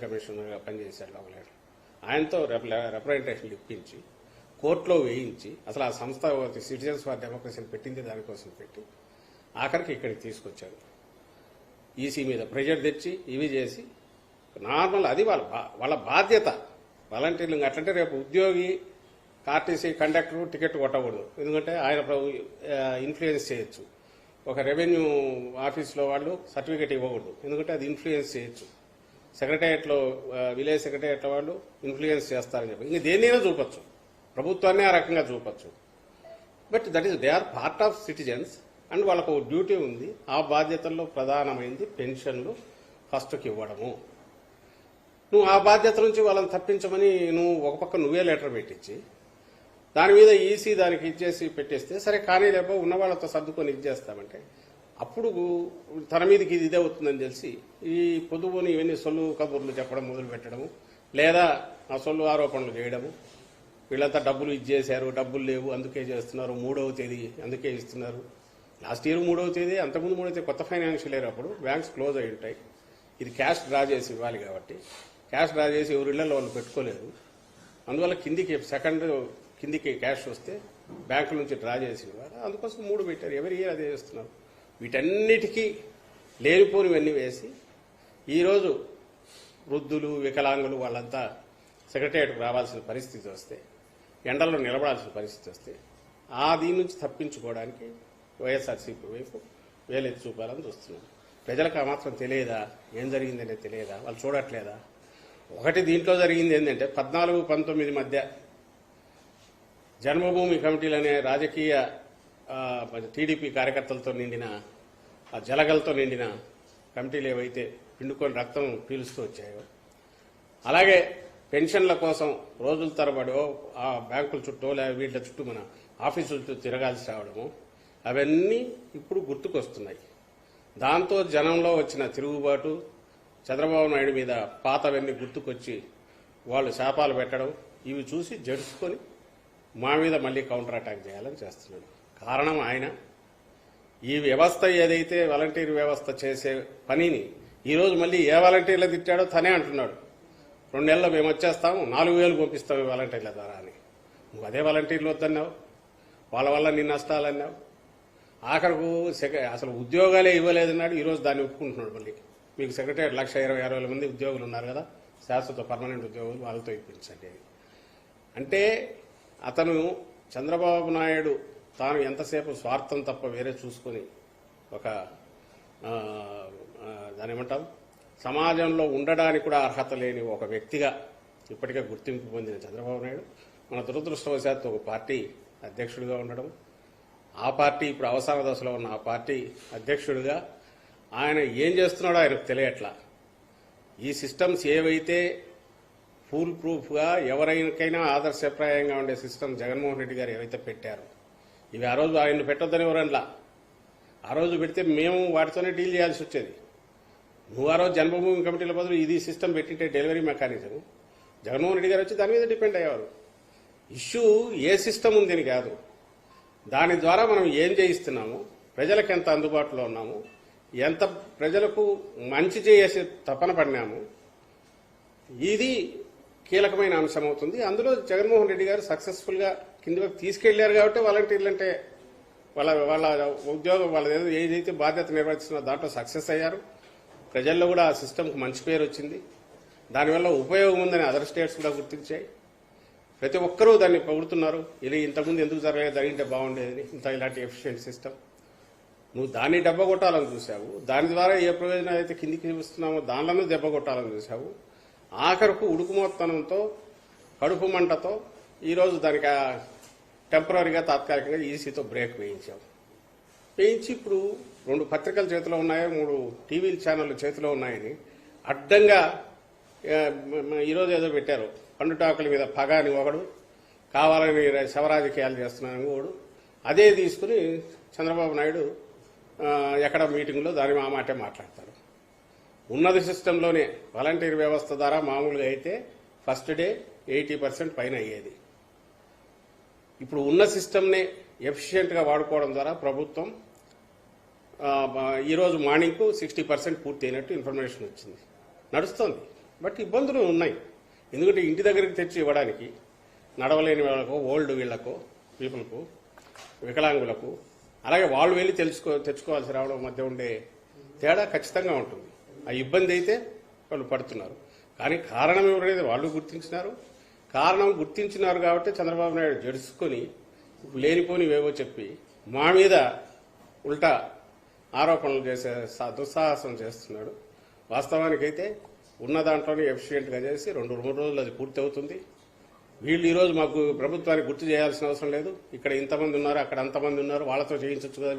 కమిషనర్గా పనిచేశాడు లోకలేడు ఆయనతో రిప్రజెంటేషన్ ఇప్పించి కోర్టులో వేయించి అసలు ఆ సంస్థ సిటిజన్స్ ఫర్ డెమోక్రసీని పెట్టింది దానికోసం పెట్టి ఆఖరికి ఇక్కడికి తీసుకొచ్చారు. ఈసీ మీద ప్రెషర్ తెచ్చి ఇవి చేసి నార్మల్ అది వాళ్ళ బా- వాళ్ళ బాధ్యత. వాలంటీర్లు అట్లంటే రేపు ఉద్యోగి ఆర్టీసీ కండక్టర్ టికెట్ కొట్టకూడదు. ఎందుకంటే ఆయన ఇన్ఫ్లుయెన్స్ చేయొచ్చు. ఒక రెవెన్యూ ఆఫీస్లో వాళ్ళు సర్టిఫికేట్ ఇవ్వకూడదు. ఎందుకంటే అది ఇన్ఫ్లుయెన్స్ చేయొచ్చు. సెక్రటేరియట్లో విలేజ్ సెక్రటేరియట్ వాళ్ళు ఇన్ఫ్లుయెన్స్ చేస్తారని చెప్పి. ఇంక దేన్నైనా చూపొచ్చు. ప్రభుత్వాన్ని ఆ రకంగా చూపొచ్చు. But that is they are part of citizens and వాళ్ళకు డ్యూటీ ఉంది. ఆ బాధ్యతల్లో ప్రధానమైంది పెన్షన్లు ఫస్ట్కి ఇవ్వడము. నువ్వు ఆ బాధ్యత నుంచి వాళ్ళని తప్పించమని నువ్వు ఒక పక్క నువ్వే లెటర్ పెట్టించి దాని మీద ఈసీ దానికి ఇచ్చేసి పెట్టేస్తే సరే కానీ లేకపోతే ఉన్న వాళ్ళతో సర్దుకొని ఇచ్చేస్తామంటే అప్పుడు తన మీదకి ఇది ఇదే అవుతుందని తెలిసి ఈ పొదుపుని ఇవన్నీ సొల్లు కబుర్లు చెప్పడం మొదలు పెట్టడము లేదా ఆ సొల్లు ఆరోపణలు చేయడము. వీళ్ళంతా డబ్బులు ఇచ్చేశారు డబ్బులు లేవు అందుకే చేస్తున్నారు మూడవ తేదీ అందుకే ఇస్తున్నారు. లాస్ట్ ఇయర్ మూడవ తేదీ అంతకుముందు మూడవ తేదీ కొత్త ఫైనాన్షియల్ ఇయర్ అప్పుడు బ్యాంక్స్ క్లోజ్ అయి ఉంటాయి. ఇది క్యాష్ డ్రా చేసి ఇవ్వాలి కాబట్టి. క్యాష్ డ్రా చేసి ఎవరి ఇళ్ళలో వాళ్ళు పెట్టుకోలేదు. అందువల్ల కిందికి సెకండ్ కిందికి క్యాష్ వస్తే బ్యాంకుల నుంచి డ్రా చేసి ఇవ్వాలి. అందుకోసం మూడు పెట్టారు. ఎవరి ఇయర్ అదే చేస్తున్నారు? వీటన్నిటికీ లేనిపోనివన్నీ వేసి ఈరోజు వృద్ధులు వికలాంగులు వాళ్ళంతా సెక్రటేరియట్కు రావాల్సిన పరిస్థితి వస్తే ఎండల్లో నిలబడాల్సిన పరిస్థితి వస్తే ఆ దీని నుంచి తప్పించుకోవడానికి వైఎస్ఆర్సీపీ వైపు వేలెత్తి చూపాలని చూస్తున్నాం. ప్రజలకు ఆ మాత్రం తెలియదా? ఏం జరిగిందనే తెలియదా? వాళ్ళు చూడట్లేదా? ఒకటి దీంట్లో జరిగింది ఏంటంటే పద్నాలుగు పంతొమ్మిది మధ్య జన్మభూమి కమిటీలు అనే రాజకీయ టీడీపీ కార్యకర్తలతో నిండిన ఆ జలగలతో నిండిన కమిటీలు ఏవైతే పిండుకొని రక్తం పీలుస్తూ వచ్చాయో అలాగే పెన్షన్ల కోసం రోజుల తరబడి ఆ బ్యాంకుల చుట్టూ లేదా వీళ్ళ చుట్టూ మన ఆఫీసుల చుట్టూ తిరగాల్సి రావడము అవన్నీ ఇప్పుడు గుర్తుకొస్తున్నాయి. దాంతో జనంలో వచ్చిన తిరుగుబాటు చంద్రబాబు నాయుడు మీద పాతవన్నీ గుర్తుకొచ్చి వాళ్ళు శాపాలు పెట్టడం ఇవి చూసి జడుచుకొని మా మీద మళ్ళీ కౌంటర్ అటాక్ చేయాలని చేస్తున్నాడు. కారణం ఆయన. ఈ వ్యవస్థ ఏదైతే వాలంటీర్ వ్యవస్థ చేసే పనిని ఈరోజు మళ్ళీ ఏ వాలంటీర్లు తిట్టాడో తనే అంటున్నాడు. రెండు నెలల్లో మేము వచ్చేస్తాము నాలుగు వేలు పంపిస్తాం ఈ వాలంటీర్ల ద్వారా అని. నువ్వు అదే వాలంటీర్లు వద్దన్నావు వాళ్ళ వల్ల నీ నష్టాలన్నావు ఆఖరకు సెక- అసలు ఉద్యోగాలే ఇవ్వలేదన్నాడు ఈరోజు దాన్ని ఒప్పుకుంటున్నాడు మళ్ళీ. మీకు సెక్రటరీ లక్ష ఇరవై ఆరు వేల మంది ఉద్యోగులు ఉన్నారు కదా శాశ్వత పర్మనెంట్ ఉద్యోగులు వాళ్ళతో ఇప్పించండి అంటే అతను చంద్రబాబు నాయుడు తాను ఎంతసేపు స్వార్థం తప్ప వేరే చూసుకొని ఒక దాని ఏమంటాం? సమాజంలో ఉండడానికి కూడా అర్హత లేని ఒక వ్యక్తిగా ఇప్పటికే గుర్తింపు పొందిన చంద్రబాబు నాయుడు. మన దురదృష్టవశాత్తు ఒక పార్టీ అధ్యక్షుడిగా ఉండడం. ఆ పార్టీ ఇప్పుడు అవసాన దశలో ఉన్న ఆ పార్టీ అధ్యక్షుడిగా ఆయన ఏం చేస్తున్నాడో ఆయనకు తెలియట్లా. ఈ సిస్టమ్స్ ఏవైతే ఫూల్ ప్రూఫ్గా ఎవరికైనా ఆదర్శప్రాయంగా ఉండే సిస్టమ్ జగన్మోహన్ రెడ్డి గారు ఏవైతే పెట్టారో ఇవి ఆ రోజు ఆయన పెట్టొద్దని ఎవరనలా ఆ రోజు పెడితే మేము వాటితోనే డీల్ చేయాల్సి వచ్చేది. నువ్వు ఆ రోజు జన్మభూమి కమిటీల బదులు ఇది సిస్టమ్ పెట్టింటే డెలివరీ మెకానిజం. జగన్మోహన్ రెడ్డి గారు వచ్చి దాని మీద డిపెండ్ అయ్యేవారు. ఇష్యూ ఏ సిస్టమ్ ఉందని కాదు. దాని ద్వారా మనం ఏం చేయిస్తున్నాము? ప్రజలకు ఎంత అందుబాటులో ఉన్నాము? ఎంత ప్రజలకు మంచి చేసే తపన పడినాము? ఇది కీలకమైన అంశం అవుతుంది. అందులో జగన్మోహన్ రెడ్డి గారు సక్సెస్ఫుల్గా కింది వరకు తీసుకెళ్ళారు కాబట్టి వాలంటీర్లు అంటే వాళ్ళ వాళ్ళ ఉద్యోగం వాళ్ళ ఏదో ఏదైతే బాధ్యత నిర్వహిస్తున్న దాంట్లో సక్సెస్ అయ్యారు. ప్రజల్లో కూడా ఆ సిస్టమ్కి మంచి పేరు వచ్చింది. దానివల్ల ఉపయోగం ఉందని అదర్ స్టేట్స్ కూడా గుర్తించాయి. ప్రతి ఒక్కరూ దాన్ని పొగుడుతున్నారు. ఇది ఇంతకుముందు ఎందుకు జరగలేదు జరిగింటే బాగుండేది ఇంత ఇలాంటి ఎఫిషియెంట్ సిస్టమ్ నువ్వు దాన్ని దెబ్బ కొట్టాలని చూసావు దాని ద్వారా ఏ ప్రయోజనం అయితే కిందికి ఇస్తున్నామో దానిలోనూ దెబ్బ కొట్టాలని చూసావు ఆఖరుకు ఉడుకుమోత్తనంతో కడుపు మంటతో ఈరోజు దానికి టెంపరీగా తాత్కాలికంగా ఈసీతో బ్రేక్ వేయించాం. వేయించి ఇప్పుడు రెండు పత్రికల చేతిలో ఉన్నాయి మూడు టీవీ ఛానళ్ళ చేతిలో ఉన్నాయని అడ్డంగా ఈరోజు ఏదో పెట్టారు. పండుటాకుల మీద పగ అని ఒకడు కావాలని శవరాజకీయాలు చేస్తున్నాను ఒకడు. అదే తీసుకుని చంద్రబాబు నాయుడు ఎక్కడ మీటింగ్లో దాని మా మాటే మాట్లాడతారు. ఉన్నది సిస్టంలోనే వాలంటీర్ వ్యవస్థ ద్వారా మామూలుగా అయితే ఫస్ట్ డే ఎయిటీ పర్సెంట్ పైన అయ్యేది. ఇప్పుడు ఉన్న సిస్టమ్నే ఎఫిషియెంట్గా వాడుకోవడం ద్వారా ప్రభుత్వం ఈరోజు మార్నింగ్కు సిక్స్టీ పర్సెంట్ పూర్తి అయినట్టు ఇన్ఫర్మేషన్ వచ్చింది. నడుస్తోంది. బట్ ఇబ్బందులు ఉన్నాయి. ఎందుకంటే ఇంటి దగ్గరికి తెచ్చి ఇవ్వడానికి నడవలేని వాళ్ళకు ఓల్డ్ వీళ్ళకు పీపుల్కు వికలాంగులకు అలాగే వాళ్ళు వెళ్ళి తెలుసుకో తెచ్చుకోవాల్సి రావడం మధ్య ఉండే తేడా ఖచ్చితంగా ఉంటుంది. ఆ ఇబ్బంది అయితే వాళ్ళు పడుతున్నారు. కానీ కారణం ఎవరైతే వాళ్ళు గుర్తించినారు కారణం గుర్తించినారు కాబట్టి చంద్రబాబు నాయుడు జడుచుకొని లేనిపోనివేవో చెప్పి మా మీద ఉల్టా ఆరోపణలు చేసే సా- దుస్సాహసం చేస్తున్నాడు. వాస్తవానికైతే ఉన్న దాంట్లోనే ఎఫిషియెంట్గా చేసి రెండు మూడు రోజులు అది పూర్తి అవుతుంది వీళ్ళు ఈరోజు మాకు ప్రభుత్వానికి గుర్తు చేయాల్సిన అవసరం లేదు. ఇక్కడ ఇంతమంది ఉన్నారు అక్కడ అంతమంది ఉన్నారు వాళ్ళతో చేయించవచ్చు కదా